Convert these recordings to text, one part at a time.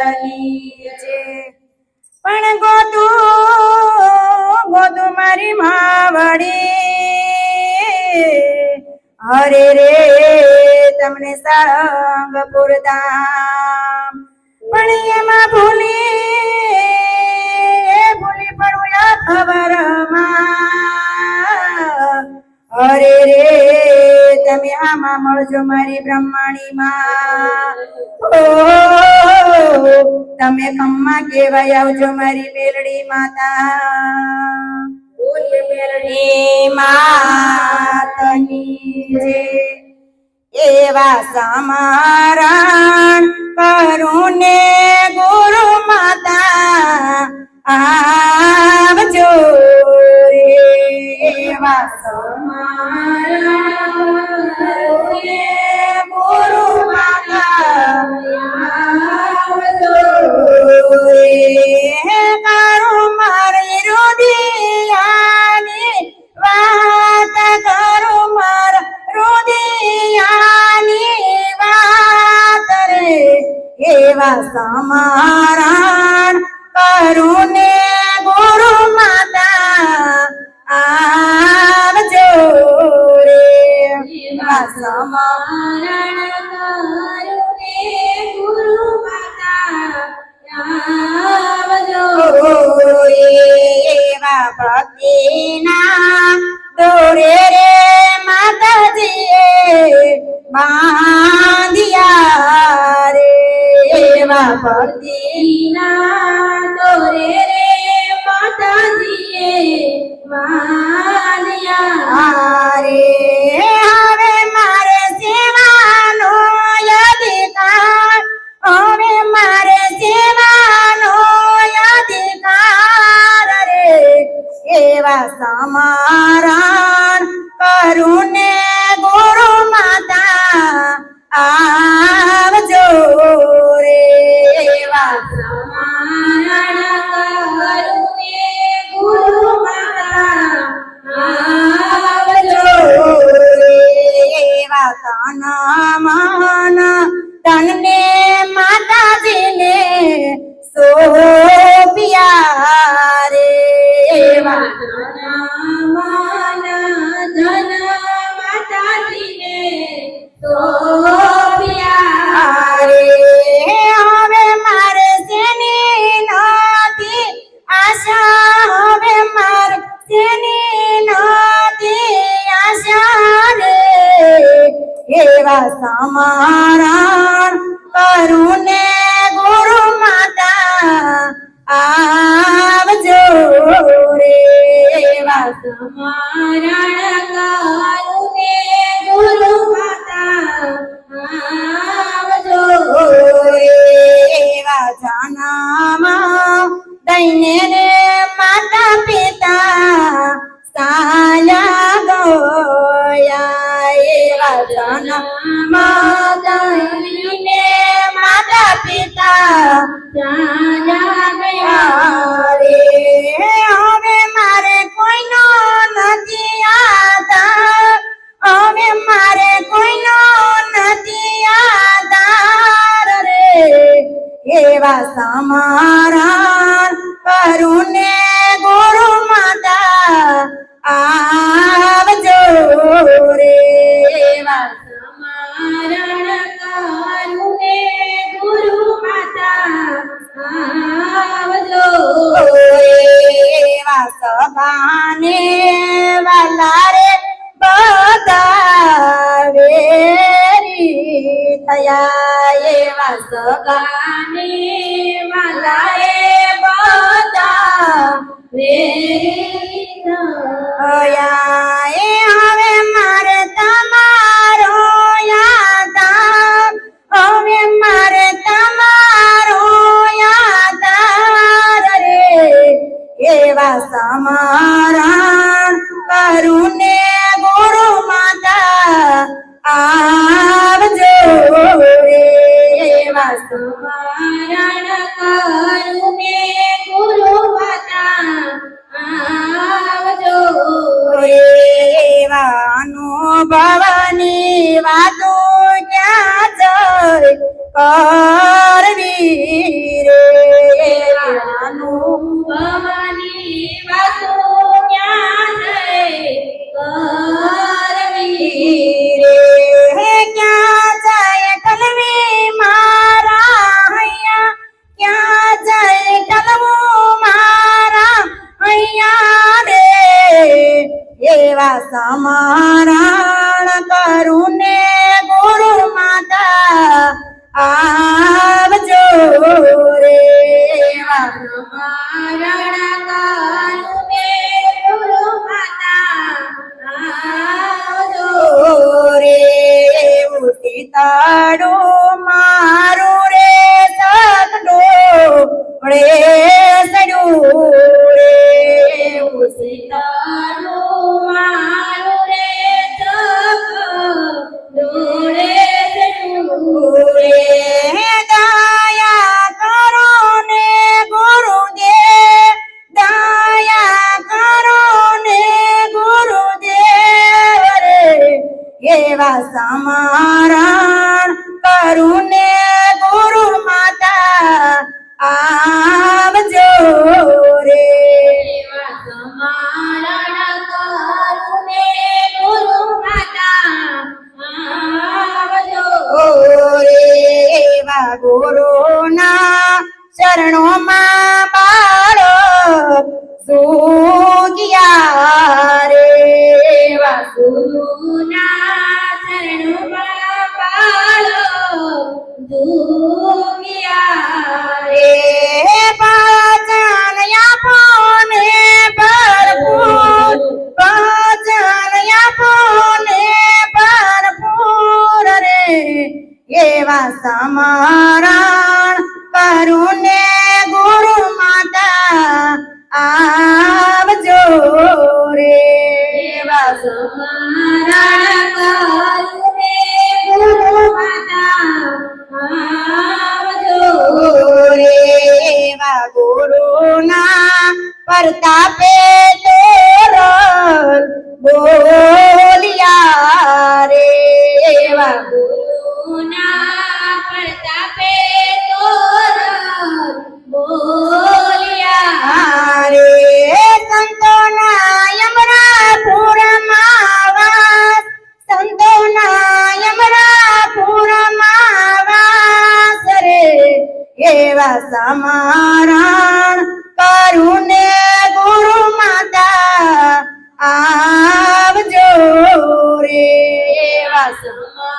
માતની પણ ગોતું ગોતું મારી માવડી. હરે રે, તમને સાળંગ પૂરતા પણ એમાં ભૂલી ભૂલી પડું ખબર હરે રે, તમે આમાં મળજો મારી બ્રહ્માણીમાં ઓ તમે ખમ્મા કેવાય આવજો મારી મેલડી માતા. બોલીએ મેલડી. માતની રે એવા સમારણ કરુને ગુરુ માતા આવજો રે. એવા સમારણ કરુને ગુરુ માતા રે કરું મારી રુદિયાની વાત કરું માર રુદિયાની વાત રે એવા સમારણ કરું ને ગુરુ માતા આવજો રે એવા એવા ભક્તિના દોરે રે માતાજીએ બાંધિયા રે. એવા ભક્તિના દોરે રે માતાજીએ બાંધિયા રે. એવા એવા સમારણ કરું ને ગુરુ માતા આવજો રે. એવા મારણ કરુને ગુરુ હવે મારે કોઈનો નથી આધાર. હવે મારે કોઈનો નથી આધાર રે. એવા સમારણ કરું થયા એવા સગા ગાને વાલાએ બધા વેરી થયા સ્મરણ કરું મે ગુરુ માતા આવજો એવાનો કરવી રે Sama સેવા સમરણ કરુને ગુરુ માતા આવજો રે. ગુરુ ના ચરણો માં બાળો સુગ્યા રે. વાસુ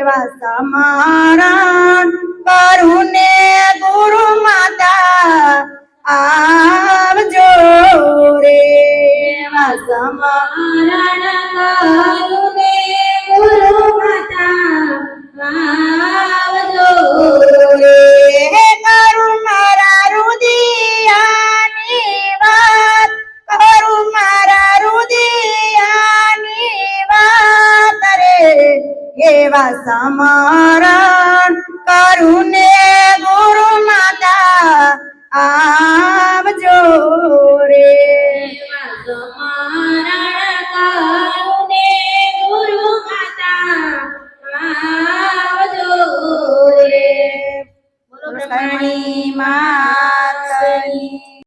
એવા સમરણ કરું ને ગુરુ માતા આવજો રે. એવા સમરણ કરું ગુરુ માતા આવ